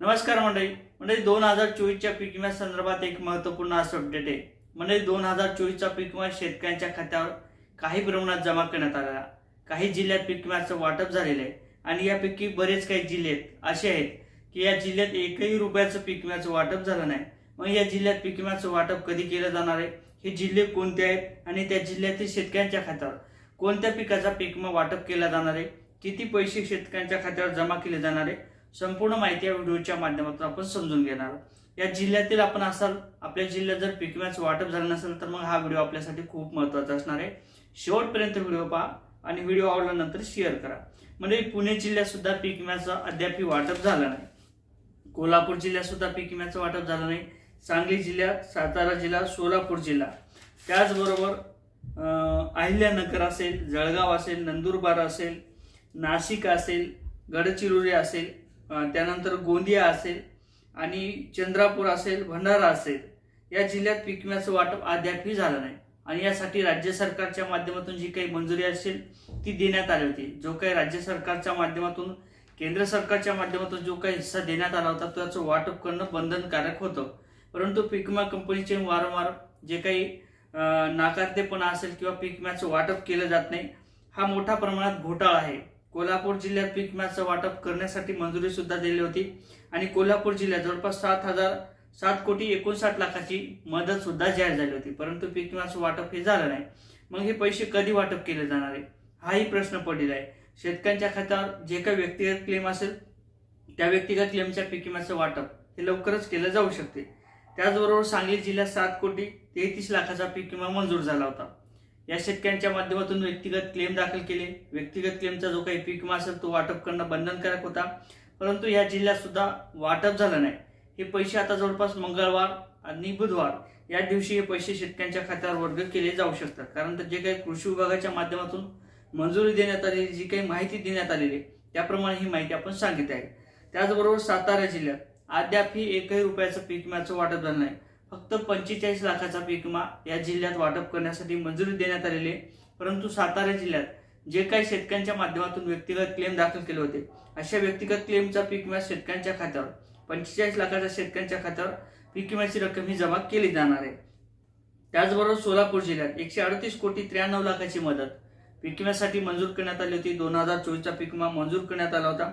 नमस्कार मंडळी. म्हणजे दोन हजार चोवीसच्या पीक विमा संदर्भात एक महत्त्वपूर्ण असं अपडेट आहे. म्हणजे दोन हजार चोवीसचा पीक विमा शेतकऱ्यांच्या खात्यावर काही प्रमाणात जमा करण्यात आला. काही जिल्ह्यात पीक विम्याचं वाटप झालेलं आहे आणि यापैकी बरेच काही जिल्हे आहेत असे आहेत की या जिल्ह्यात एकही रुपयाचं पीक विम्याचं वाटप झालं नाही. मग या जिल्ह्यात पीक विम्याचं वाटप कधी केलं जाणार आहे? हे जिल्हे कोणते आहेत आणि त्या जिल्ह्यातील शेतकऱ्यांच्या खात्यावर कोणत्या पिकाचा पीक विमा वाटप केला जाणार आहे? किती पैसे शेतकऱ्यांच्या खात्यावर जमा केले जाणार आहे? संपूर्ण माहिती या व्हिडिओच्या माध्यमातून आपण समजून घेणार या जिल्ह्यातील आपण असाल आपल्या जिल्ह्यात जर पीक विम्याचं वाटप झालं नसेल तर मग हा व्हिडिओ आपल्यासाठी खूप महत्त्वाचा असणार आहे. शेवटपर्यंत व्हिडिओ पहा आणि व्हिडिओ आवडल्यानंतर शेअर करा. म्हणजे पुणे जिल्ह्यात सुद्धा पीक विम्याचं अद्याप वाटप झालं नाही. कोल्हापूर जिल्ह्यात सुद्धा पीक विम्याचं वाटप झालं नाही. सांगली जिल्ह्यात सातारा जिल्हा सोलापूर जिल्हा त्याचबरोबर अहिल्यानगर असेल जळगाव असेल नंदुरबार असेल नाशिक असेल गडचिरोली असेल त्यानंतर गोंदिया असेल आणि चंद्रापूर असेल भंडारा असेल या जिल्ह्यात पीक विम्याचं वाटप अद्यापही झालं नाही. आणि यासाठी राज्य सरकारच्या माध्यमातून जी काही मंजुरी असेल ती देण्यात आली होती. जो काही राज्य सरकारच्या माध्यमातून केंद्र सरकारच्या माध्यमातून जो काही हिस्सा देण्यात आला होता त्याचं वाटप करणं बंधनकारक होतं. परंतु पीक विमा कंपनीचे वारंवार जे काही नाकारतेपणा असेल किंवा पीक विम्याचं वाटप केलं जात नाही हा मोठ्या प्रमाणात घोटाळा आहे. कोल्हापूर जिल्ह्यात पीक विम्याचं वाटप करण्यासाठी मंजुरी सुद्धा दिली होती. आणि कोल्हापूर जिल्ह्यात जवळपास सात हजार सात कोटी एकोणसाठ लाखाची मदत सुद्धा जाहीर झाली होती. परंतु पीक विम्याचं वाटप हे झालं नाही. मग हे पैसे कधी वाटप केले जाणार आहे? हाही प्रश्न पडलेला आहे. शेतकऱ्यांच्या खात्यावर जे काही व्यक्तिगत क्लेम असेल त्या व्यक्तिगत क्लेमच्या पीक विम्याचं वाटप हे लवकरच केलं जाऊ शकते. त्याचबरोबर सांगली जिल्ह्यात सात कोटी तेहतीस लाखाचा पीक विमा मंजूर झाला होता. या शेतकऱ्यांच्या माध्यमातून व्यक्तिगत क्लेम दाखल केले. व्यक्तिगत क्लेमचा जो काही पीक विमा असेल तो वाटप करणं बंधनकारक होता. परंतु या जिल्ह्यात सुद्धा वाटप झालं नाही. हे पैसे आता जवळपास मंगळवार आणि बुधवार या दिवशी हे पैसे शेतकऱ्यांच्या खात्यावर वर्ग केले जाऊ शकतात. कारण तर जे काही कृषी विभागाच्या माध्यमातून मंजुरी देण्यात आलेली जी काही माहिती देण्यात आलेली आहे, त्याप्रमाणे ही माहिती आपण सांगितली आहे. त्याचबरोबर सातारा जिल्ह्यात अद्यापही एकही रुपयाचं पीक विम्याचं वाटप झालं नाही. फक्त पंचेचाळीस लाखाचा पीक विमा या जिल्ह्यात वाटप करण्यासाठी मंजुरी देण्यात आलेली आहे. परंतु सातारा जिल्ह्यात जे काही शेतकऱ्यांच्या माध्यमातून व्यक्तिगत क्लेम दाखल केले होते अशा व्यक्तिगत क्लेमचा पीक विमा शेतकऱ्यांच्या खात्यावर पंचेचाळीस लाखाच्या शेतकऱ्यांच्या खात्यावर पीक विम्याची रक्कम ही जमा केली जाणार आहे. त्याचबरोबर सोलापूर जिल्ह्यात एकशे अडतीस कोटी त्र्याण्णव लाखाची मदत. पीक विम्यासाठी मंजूर करण्यात आली होती दोन हजार चोवीसचा पीक विमा मंजूर करण्यात आला होता.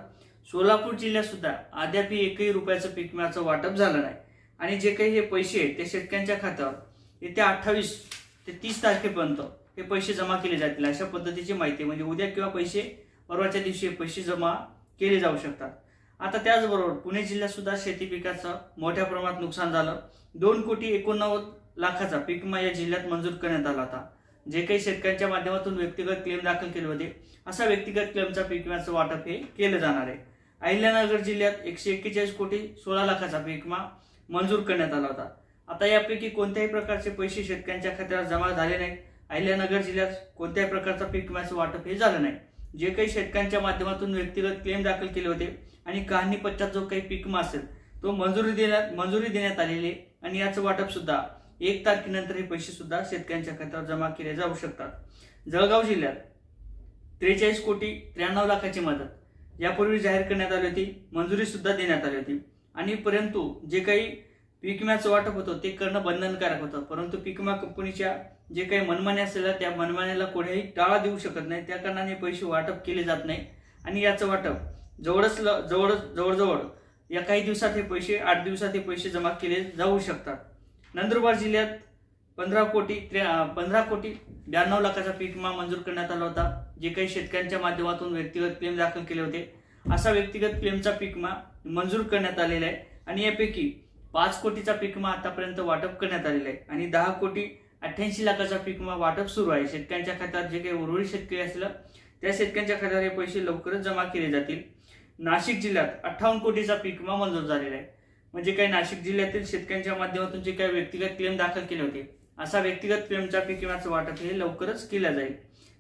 सोलापूर जिल्ह्यात सुद्धा अद्यापही एकही रुपयाचं पीक विम्याचं वाटप झालं नाही. आणि जे काही हे पैसे आहेत ते शेतकऱ्यांच्या खात्यावर येत्या अठ्ठावीस ते तीस तारखेपर्यंत हे पैसे जमा केले जातील. अशा पद्धतीची माहिती आहे. म्हणजे उद्या किंवा पैसे परवाच्या दिवशी हे पैसे जमा केले जाऊ शकतात. आता त्याचबरोबर पुणे जिल्ह्यात सुद्धा शेती पिकाचं मोठ्या प्रमाणात नुकसान झालं. दोन कोटी एकोणनव्वद लाखाचा पीक विमा या जिल्ह्यात मंजूर करण्यात आला होता. जे काही शेतकऱ्यांच्या माध्यमातून व्यक्तिगत क्लेम दाखल केले होते असा व्यक्तिगत क्लेमचा पीक विम्याचं वाटप हे केलं जाणार आहे. अहिल्यानगर जिल्ह्यात एकशे एक्केचाळीस कोटी सोळा लाखाचा पिकमा मंजूर करण्यात आला होता. आता यापैकी कोणत्याही प्रकारचे पैसे शेतकऱ्यांच्या खात्यावर जमा झाले नाहीत. अहिल्यानगर जिल्ह्यात कोणत्याही प्रकारचा पीक विम्याचं वाटप हे झालं नाही. जे काही शेतकऱ्यांच्या माध्यमातून व्यक्तिगत क्लेम दाखल केले होते आणि कहाणी पश्चात जो काही पीक विमा असेल तो मंजुरी देण्यात मंजुरी देण्यात आलेली आहे आणि याचं वाटप सुद्धा एक तारखेनंतर हे पैसे सुद्धा शेतकऱ्यांच्या खात्यावर जमा केले जाऊ शकतात. जळगाव जिल्ह्यात त्रेचाळीस कोटी त्र्याण्णव लाखाची मदत यापूर्वी जाहीर करण्यात आली होती मंजुरी सुद्धा देण्यात आली होती. आणि परंतु जे काही पीक विम्याचं वाटप होतं ते करणं बंधनकारक होतं. परंतु पीक विमा कंपनीच्या जे काही मनमाने असेल त्या मनमान्याला कोणीही टाळा देऊ शकत नाही. त्या कारणाने पैसे वाटप केले जात नाही. आणि याचं वाटप जवळच ल- जवळच जवळजवळ या काही दिवसात हे पैसे आठ दिवसात हे पैसे जमा केले जाऊ शकतात. नंदुरबार जिल्ह्यात पंधरा कोटी त्र्या पंधरा कोटी ब्याण्णव लाखाचा पीक विमा मंजूर करण्यात आला होता. जे काही शेतकऱ्यांच्या माध्यमातून व्यक्तिगत क्लेम दाखल केले होते. असा व्यक्तिगत क्लेमचा पिकमा मंजूर करण्यात आलेला आहे. आणि यापैकी पाच कोटीचा पीक विमा आतापर्यंत वाटप करण्यात आलेला आहे. आणि दहा कोटी अठ्ठ्याऐंशी लाखाचा पीक विमा वाटप सुरू आहे. शेतकऱ्यांच्या खात्यात जे काही उर्वरित शेतकरी असलं त्या शेतकऱ्यांच्या खात्यावर हे पैसे लवकरच जमा केले जातील. नाशिक जिल्ह्यात अठ्ठावन्न कोटीचा पीक विमा मंजूर झालेला आहे. म्हणजे काही नाशिक जिल्ह्यातील शेतकऱ्यांच्या माध्यमातून जे काही व्यक्तिगत क्लेम दाखल केले होते असा व्यक्तिगत क्लेमचा पीक विम्याचं वाटप हे लवकरच केलं जाईल.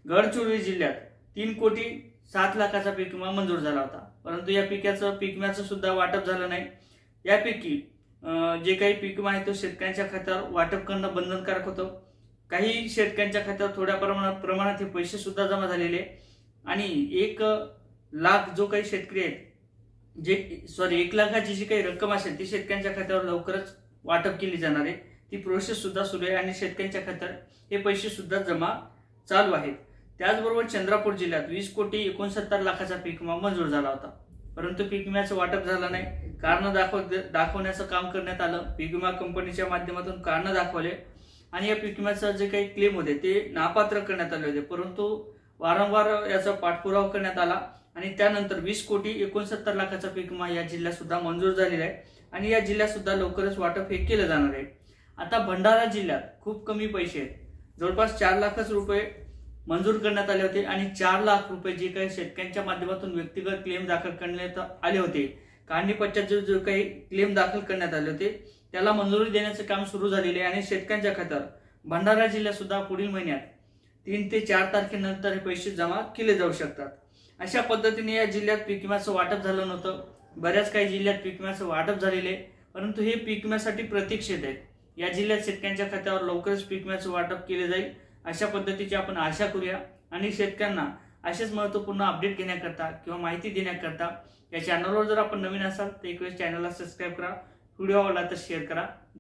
गडचिरोली जिल्ह्यात तीन कोटी सात लाखाचा पीक विमा मंजूर झाला होता. परंतु या पिकाचं पीक विम्याचं सुद्धा वाटप झालं नाही. यापैकी जे काही पीक विमा आहे तो शेतकऱ्यांच्या खात्यावर वाटप करणं बंधनकारक होतं. काही शेतकऱ्यांच्या खात्यावर थोड्या प्रमाणात प्रमाणात हे पैसे सुद्धा जमा झालेले आहे. आणि एक लाख जो काही शेतकरी आहेत जे सॉरी एक लाखाची जी काही रक्कम असेल ती शेतकऱ्यांच्या खात्यावर लवकरच वाटप केली जाणार आहे. ती प्रोसेस सुद्धा सुरू आहे आणि शेतकऱ्यांच्या खात्यावर हे पैसे सुद्धा जमा चालू आहेत. त्याचबरोबर चंद्रपूर जिल्ह्यात वीस कोटी एकोणसत्तर लाखाचा पीक विमा मंजूर झाला होता. परंतु पीक विम्याचं वाटप झालं नाही. कारण दाखव दाखवण्याचं काम करण्यात आलं. पीक विमा कंपनीच्या माध्यमातून कारण दाखवले. आणि या पीक विम्याचं जे काही क्लेम होते ते नापात्र करण्यात आले होते. परंतु वारंवार याचा पाठपुरावा करण्यात आला. आणि त्यानंतर वीस कोटी एकोणसत्तर लाखाचा पीक विमा या जिल्ह्यात सुद्धा मंजूर झालेला आहे. आणि या जिल्ह्यात सुद्धा लवकरच वाटप हे केलं जाणार आहे. आता भंडारा जिल्ह्यात खूप कमी पैसे आहेत. जवळपास चार लाखच रुपये मंजूर करण्यात आले होते आणि चार लाख रुपये जे काही शेतकऱ्यांच्या माध्यमातून व्यक्तिगत क्लेम दाखल करण्यात आले होते. काढणी पश्चात जो जो काही क्लेम दाखल करण्यात आले होते त्याला मंजुरी देण्याचं काम सुरू झालेले आहे आणि शेतकऱ्यांच्या खात्यावर भंडारा जिल्ह्यात सुद्धा पुढील महिन्यात तीन ते चार तारखेनंतर हे पैसे जमा केले जाऊ शकतात. अशा पद्धतीने या जिल्ह्यात पीक विम्याचं वाटप झालं नव्हतं. बऱ्याच काही जिल्ह्यात पीक विम्याचं वाटप झालेले आहे परंतु हे पीक विम्यासाठी प्रतीक्षेत आहेत या जिल्ह्यात शेतकऱ्यांच्या खात्यावर लवकरच पीक विम्याचं वाटप केले जाईल. अशा पद्धतीची आपण आशा करूया. आणि शेतकऱ्यांना असेच महत्त्वपूर्ण अपडेट घेण्याकरता किंवा माहिती देण्याकरता या चॅनलवर जर आपण नवीन असाल तर एक वेळेस चॅनलला सबस्क्राईब करा. व्हिडिओ आवडला तर शेअर करा.